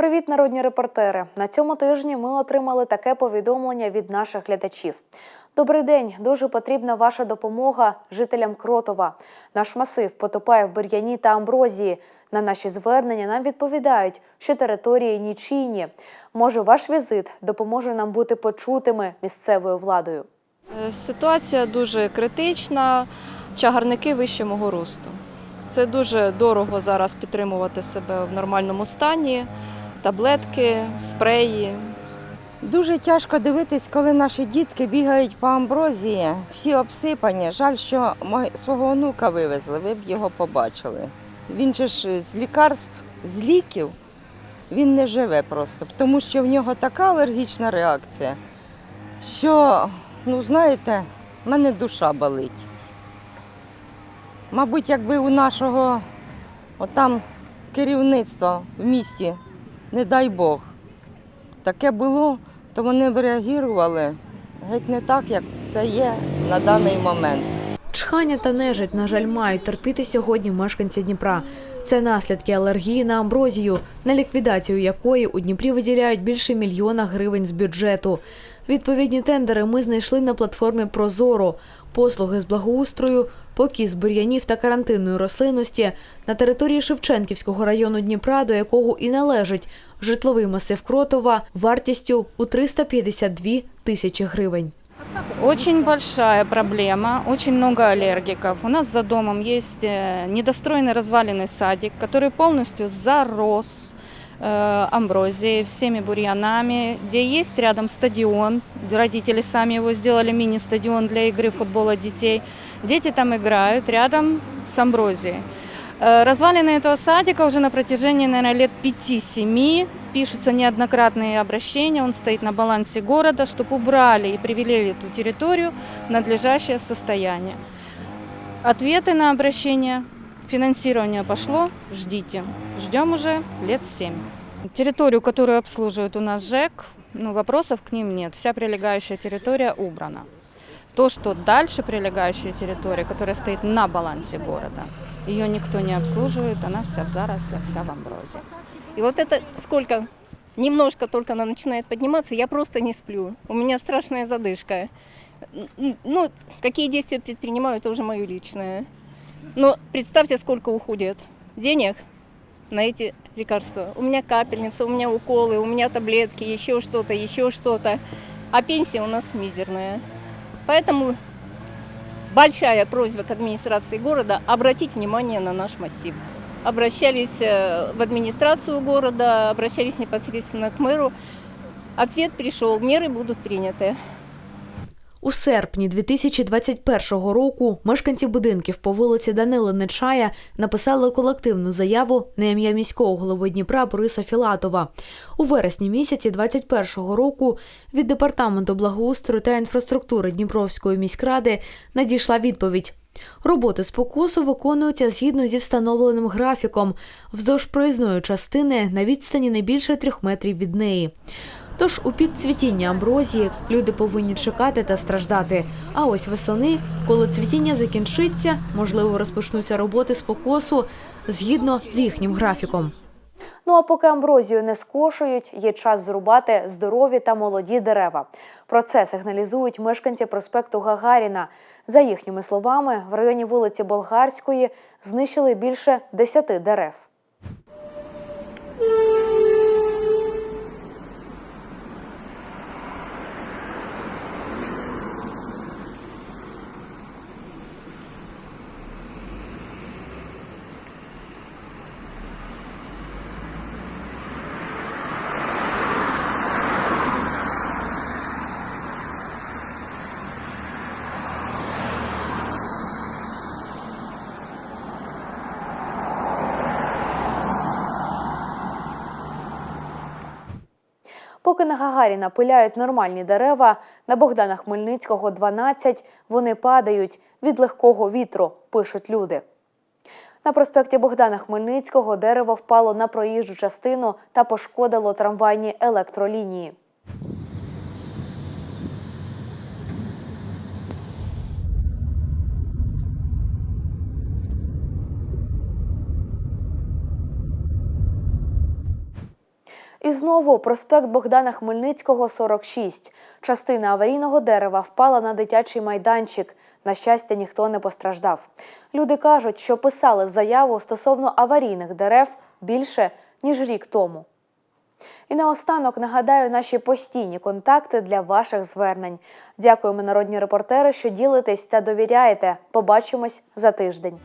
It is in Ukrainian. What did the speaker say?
Привіт, народні репортери! На цьому тижні ми отримали таке повідомлення від наших глядачів. Добрий день, дуже потрібна ваша допомога жителям Кротова. Наш масив потопає в бур'яні та амброзії. На наші звернення нам відповідають, що території нічийні. Може, ваш візит допоможе нам бути почутими місцевою владою. Е, Ситуація дуже критична, чагарники вище мого росту. Це дуже дорого зараз підтримувати себе в нормальному стані, таблетки, спреї. Дуже тяжко дивитись, коли наші дітки бігають по амброзії, всі обсипані. Жаль, що свого онука вивезли, ви б його побачили. Він же ж з лікарств, з ліків, він не живе просто, тому що в нього така алергічна реакція, що, ну знаєте, в мене душа болить. Мабуть, якби у нашого отам керівництва в місті, не дай Бог, таке було, то вони б реагували геть не так, як це є на даний момент. Чхання та нежить, на жаль, мають терпіти сьогодні мешканці Дніпра. Це наслідки алергії на амброзію, на ліквідацію якої у Дніпрі виділяють більше мільйона гривень з бюджету. Відповідні тендери ми знайшли на платформі Прозоро. Послуги з благоустрою, покіс бур'янів та карантинної рослинності на території Шевченківського району Дніпра, до якого і належить житловий масив Кротова, вартістю у 352 тисячі гривень. Очень большая проблема, очень много аллергиков. У нас за домом есть э, недостроенный разваленный садик, который полностью зарос э, амброзией, всеми бурьянами, где есть рядом стадион. Родители сами его сделали, мини-стадион для игры футбола детей. Дети там играют рядом с амброзией. Э, Развалины этого садика уже на протяжении, наверное, лет 5-7 пишутся неоднократные обращения, он стоит на балансе города, чтобы убрали и привели эту территорию в надлежащее состояние. Ответы на обращения, финансирование пошло, ждите. Ждем уже лет 7. Территорию, которую обслуживает у нас ЖЭК, ну, вопросов к ним нет. Вся прилегающая территория убрана. То, что дальше прилегающая территория, которая стоит на балансе города, ее никто не обслуживает, она вся в зарослях, вся в амброзе. И вот это сколько, немножко только она начинает подниматься, я просто не сплю. У меня страшная задышка. Ну, какие действия предпринимаю, это уже мое личное. Но представьте, сколько уходит денег на эти лекарства. У меня капельница, у меня уколы, у меня таблетки, еще что-то, еще что-то. А пенсия у нас мизерная. Поэтому большая просьба к администрации города обратить внимание на наш массив. Обращались э, в администрацию города, обращались непосредственно к мэру. Ответ пришел, меры будут приняты. У серпні 2021 року мешканці будинків по вулиці Данила Нечая написали колективну заяву на ім'я міського голови Дніпра Бориса Філатова. У вересні місяці 2021 року від департаменту благоустрою та інфраструктури Дніпровської міськради надійшла відповідь. Роботи з покосу виконуються згідно зі встановленим графіком вздовж проїзної частини на відстані не більше трьох метрів від неї. Тож у підцвітіння амброзії люди повинні чекати та страждати. А ось восени, коли цвітіння закінчиться, можливо, розпочнуться роботи з покосу згідно з їхнім графіком. Ну а поки амброзію не скошують, є час зрубати здорові та молоді дерева. Про це сигналізують мешканці проспекту Гагаріна. За їхніми словами, в районі вулиці Болгарської знищили більше 10 дерев. Поки на Гагаріна пиляють нормальні дерева, на Богдана Хмельницького 12 вони падають від легкого вітру, пишуть люди. На проспекті Богдана Хмельницького дерево впало на проїжджу частину та пошкодило трамвайні електролінії. І знову проспект Богдана Хмельницького, 46. Частина аварійного дерева впала на дитячий майданчик. На щастя, ніхто не постраждав. Люди кажуть, що писали заяву стосовно аварійних дерев більше ніж рік тому. І наостанок нагадаю наші постійні контакти для ваших звернень. Дякуємо, народні репортери, що ділитесь та довіряєте. Побачимось за тиждень.